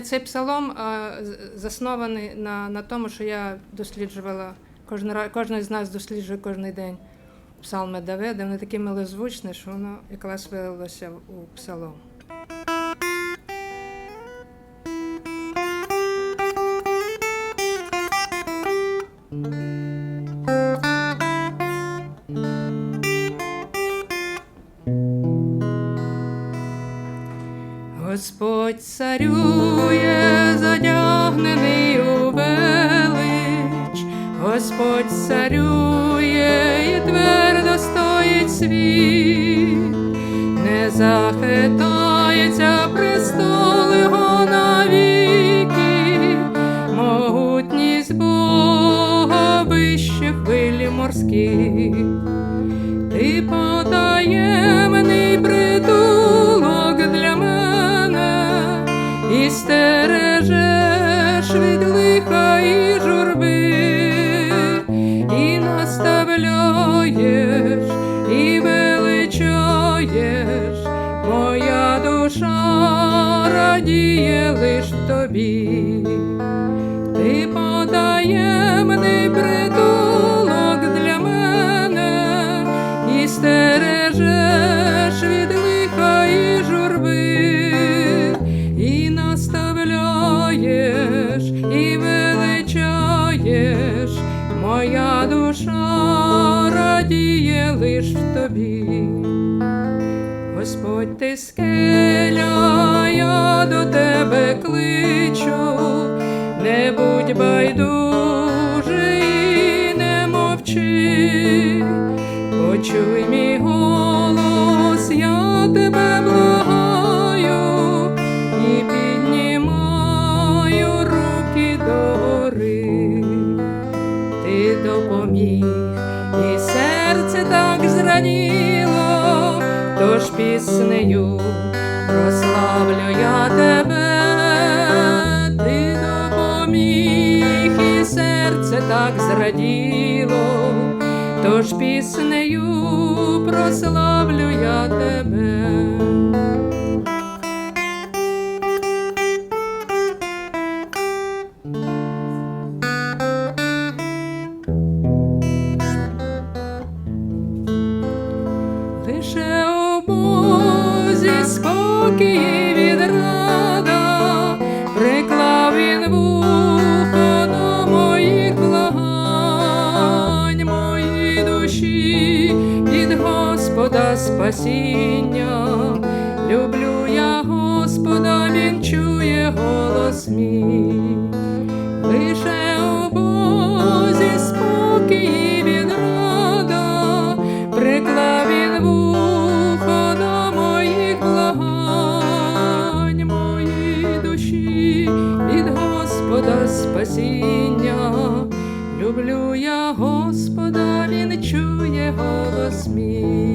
Цей псалом е, заснований на, на тому, що я досліджувала, кожен, кожен з нас досліджує кожен день псалми Давида. Вони такі милозвучні, що воно якраз вилилося у псалом. Господь царює, задягнений у велич, Господь царює і твердо стоїть світ, не захитається престол його навіки, могутність Бога вище хвилі морських. Ти потаємний наставляєш, і величаєш, моя душа радіє лиш тобі. Ти потаємний притулок для мене і стережеш від лиха і журби, і наставляєш, і величаєш, моя душа радіє лиш в тобі. Господь ти скеля, я до тебе кличу, не будь байдужий не мовчи, почуй мій голос, так тож піснею прославлю я тебе, ти допоміг, і серце так зраділо, тож піснею прославлю я тебе. Спокій відрада, приклав він вухо до моїх благань, моїй душі від Господа спасіння. Люблю я Господа, він чує голос мій. Спасіння. Люблю я Господа, він чує голос мій.